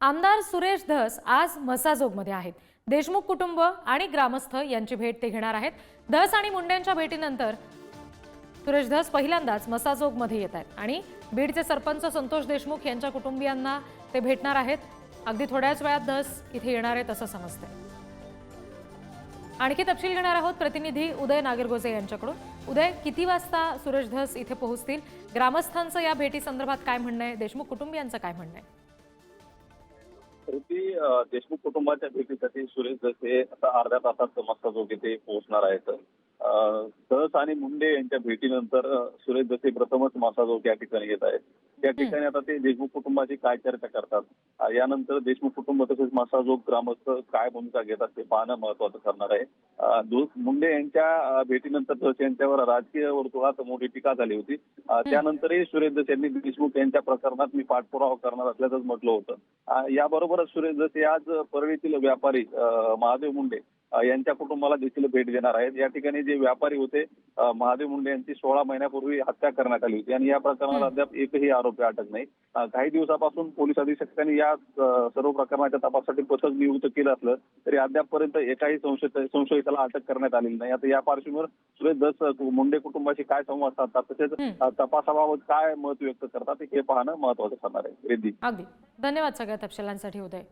आमदार सुरेश धस आज मसाजोगमध्ये आहेत. देशमुख कुटुंब आणि ग्रामस्थ यांची भेट ते घेणार आहेत. धस आणि मुंड्यांच्या भेटीनंतर सुरेश धस पहिल्यांदाच मसाजोगमध्ये येत आहेत. आणि बीडचे सरपंच संतोष देशमुख यांच्या कुटुंबियांना ते भेटणार आहेत. अगदी थोड्याच वेळात धस इथे येणार आहेत असं समजतंय. आणखी तपशील घेणार आहोत प्रतिनिधी उदय नागरगोजे यांच्याकडून. उदय किती वाजता सुरेश धस इथे पोहोचतील? ग्रामस्थांचं या भेटी संदर्भात काय म्हणणं आहे? देशमुख कुटुंबियांचं काय म्हणणं आहे? तरी देशमुख कुटुंबाच्या भेटीसाठी सुरेश जसे आता अर्ध्या तासात मस्ताजोग येथे पोहोचणार आहेत. सहस आणि मुंडे यांच्या भेटीनंतर सुरेश दसे प्रथमच मसाजोग या ठिकाणी येत आहेत. त्या ठिकाणी आता ते देशमुख कुटुंबाची काय चर्चा करतात? यानंतर देशमुख कुटुंब तसेच मसाजोग ग्रामस्थ काय भूमिका घेतात ते पाहणं महत्वाचं ठरणार आहे. मुंडे यांच्या भेटीनंतर दस यांच्यावर राजकीय वर्तुळात मोठी टीका झाली होती. त्यानंतरही सुरेश दस यांनी देशमुख यांच्या प्रकरणात मी पाठपुरावा करणार असल्याचंच म्हटलं होतं. याबरोबरच सुरेश दस आज परळीतील व्यापारी महादेव मुंडे यांच्या कुटुंबाला देखील भेट देणार आहेत. या ठिकाणी जे व्यापारी होते महादेव मुंडे यांची सोळा महिन्यापूर्वी हत्या करण्यात आली होती. आणि या प्रकरणात अद्याप एकही आरोपी अटक नाही. काही दिवसापासून पोलीस अधीक्षकांनी या सर्व प्रकरणाच्या तपासासाठी पथक नियुक्त केलं असलं तरी अद्यापपर्यंत एकाही संशयित संशयिताला अटक करण्यात आलेली नाही. आता या पार्श्वभूमीवर सुरेश दस मुंडे कुटुंबाशी काय संवाद साधतात तसेच हं. तपासाबाबत काय मत व्यक्त करतात हे पाहणं महत्वाचं ठरणार आहे. रिद्धी अगदी. धन्यवाद सगळ्या तपशिलांसाठी उदय.